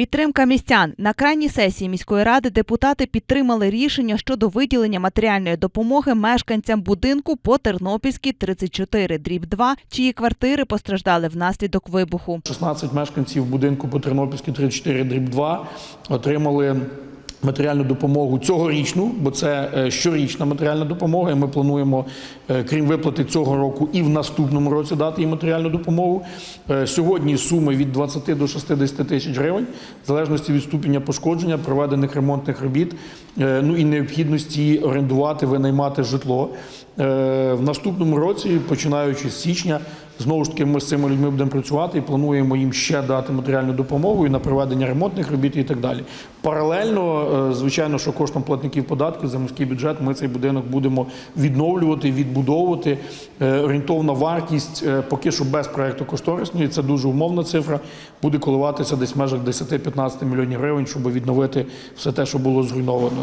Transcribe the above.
Підтримка містян. На крайній сесії міської ради депутати підтримали рішення щодо виділення матеріальної допомоги мешканцям будинку по Тернопільській 34 дріб 2, чиї квартири постраждали внаслідок вибуху. 16 мешканців будинку по Тернопільській 34 дріб 2 отримали матеріальну допомогу цьогорічну, бо це е, щорічна матеріальна допомога. І ми плануємо, е, крім виплати цього року, і в наступному році дати їм матеріальну допомогу. Е, Сьогодні суми від 20 до 60 тисяч гривень, в залежності від ступеня пошкодження, проведених ремонтних робіт, ну і необхідності орендувати, винаймати житло. В наступному році, починаючи з січня, знову ж таки ми з цими людьми будемо працювати і плануємо їм ще дати матеріальну допомогу і на проведення ремонтних робіт і так далі. Паралельно, е, звичайно, що коштом платників податків за міський бюджет ми цей будинок будемо відновлювати, відбудовувати. Е, Орієнтовна вартість е, поки що без проекту кошторисної, це дуже умовна цифра, буде коливатися десь в межах 10-15 мільйонів гривень, щоб відновити все те, що було зруйновано.